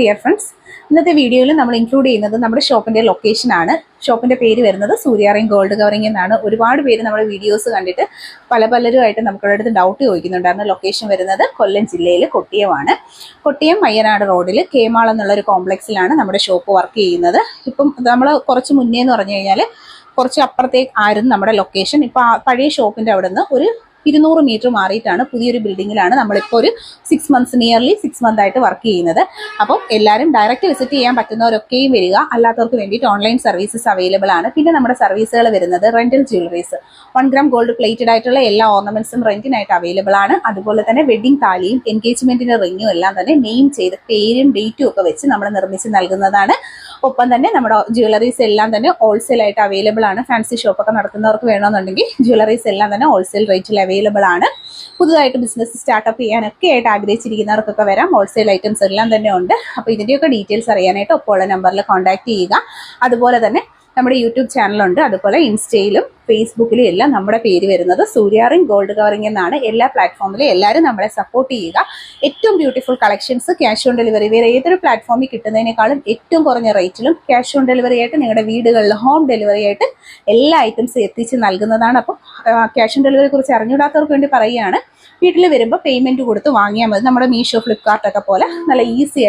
Dear friends ഇന്നത്തെ വീഡിയോയിൽ നമ്മൾ ഇൻക്ലൂഡ് ചെയ്യുന്നത് നമ്മുടെ ഷോപ്പിന്റെ ലൊക്കേഷൻ ആണ്. ഷോപ്പിന്റെ പേര് വരുന്നത് സൂര്യാറിൻ ഗോൾഡ് കവറിംഗ് എന്നാണ്. ഒരുപാട് പേര് നമ്മുടെ വീഡിയോസ് കണ്ടിട്ട് പല പലരുമായിട്ട് നമുക്കവിടെ അടുത്ത് ഡൗട്ട് ചോദിക്കുന്നുണ്ടായിരുന്നു ലൊക്കേഷൻ വരുന്നത് കൊല്ലം ജില്ലയിൽ കൊട്ടിയമാണ്. കൊട്ടിയം മയ്യനാട് റോഡിൽ കേമാൾ എന്നുള്ള ഒരു കോംപ്ലക്സിലാണ് നമ്മുടെ ഷോപ്പ് വർക്ക് ചെയ്യുന്നത്. ഇപ്പം നമ്മൾ കുറച്ച് മുന്നേ എന്ന് പറഞ്ഞു കഴിഞ്ഞാൽ കുറച്ച് അപ്പുറത്തേക്ക് ആയിരുന്നു നമ്മുടെ ലൊക്കേഷൻ ഇപ്പോൾ പഴയ ഷോപ്പിന്റെ അവിടെ നിന്ന് ഒരു ഇരുന്നൂറ് മീറ്റർ മാറിയിട്ടാണ് പുതിയൊരു ബിൽഡിങ്ങിലാണ് നമ്മളിപ്പോൾ ഒരു six months nearly six month ആയിട്ട് വർക്ക് ചെയ്യുന്നത്. അപ്പം എല്ലാവരും ഡയറക്റ്റ് വിസിറ്റ് ചെയ്യാൻ പറ്റുന്നവരൊക്കെയും വരിക. അല്ലാത്തവർക്ക് വേണ്ടിയിട്ട് ഓൺലൈൻ സർവീസസ് അവൈലബിൾ ആണ്. പിന്നെ നമ്മുടെ സർവീസുകൾ വരുന്നത് rental jewelleries one gram gold plated ആയിട്ടുള്ള എല്ലാ ഓർണമെന്റ്സും റെന്റിനായിട്ട് അവൈലബിൾ ആണ്. അതുപോലെ തന്നെ വെഡിങ് താലിയും എൻഗേജ്മെന്റിന്റെ റിങ്ങും എല്ലാം തന്നെ നെയിം ചെയ്ത് പേരും ഡേറ്റും ഒക്കെ വെച്ച് നമ്മൾ നിർമ്മിച്ച് നൽകുന്നതാണ്. ഒപ്പം തന്നെ നമ്മുടെ ജ്വല്ലറീസ് എല്ലാം തന്നെ ഹോൾസെയിൽ ആയിട്ട് അവൈലബിൾ ആണ്. ഫാൻസി ഷോപ്പൊക്കെ നടത്തുന്നവർക്ക് വേണമെന്നുണ്ടെങ്കിൽ ജ്വല്ലറീസ് എല്ലാം തന്നെ ഹോൾസെയിൽ റേറ്റിൽ അവൈലബിൾ ആണ്. പുതുതായിട്ട് ബിസിനസ് സ്റ്റാർട്ടപ്പ് ചെയ്യാനൊക്കെ ആയിട്ട് ആഗ്രഹിച്ചിരിക്കുന്നവർക്കൊക്കെ വരാം. ഹോൾസെയിൽ ഐറ്റംസ് എല്ലാം തന്നെ ഉണ്ട്. അപ്പോൾ ഇതിന്റെയൊക്കെ ഡീറ്റെയിൽസ് അറിയാനായിട്ട് ഒപ്പം ഉള്ള നമ്പറിൽ കോൺടാക്ട് ചെയ്യുക. അതുപോലെ തന്നെ നമ്മുടെ യൂട്യൂബ് ചാനലുണ്ട്. അതുപോലെ ഇൻസ്റ്റയിലും ഫേസ്ബുക്കിലും എല്ലാം നമ്മുടെ പേര് വരുന്നത് സൂര്യാറിൻ ഗോൾഡ് കവറിംഗ് എന്നാണ്. എല്ലാ പ്ലാറ്റ്ഫോമിലും എല്ലാവരും നമ്മളെ സപ്പോർട്ട് ചെയ്യുക. ഏറ്റവും beautiful collections cash on delivery വേറെ ഏതൊരു പ്ലാറ്റ്ഫോമിൽ കിട്ടുന്നതിനേക്കാളും ഏറ്റവും കുറഞ്ഞ റേറ്റിലും ക്യാഷ് ഓൺ ഡെലിവറി ആയിട്ട് നിങ്ങളുടെ വീടുകളിൽ ഹോം ഡെലിവറി ആയിട്ട് എല്ലാ ഐറ്റംസ് എത്തിച്ച് നൽകുന്നതാണ്. അപ്പോൾ ക്യാഷ് ഓൺ ഡെലിവറി കുറിച്ച് അറിഞ്ഞുകൂടാത്തവർക്ക് വേണ്ടി പറയുകയാണ്. വീട്ടിൽ വരുമ്പോൾ പേയ്മെന്റ് കൊടുത്ത് വാങ്ങിയാൽ മതി. നമ്മുടെ മീഷോ ഫ്ലിപ്കാർട്ടൊക്കെ പോലെ നല്ല ഈസി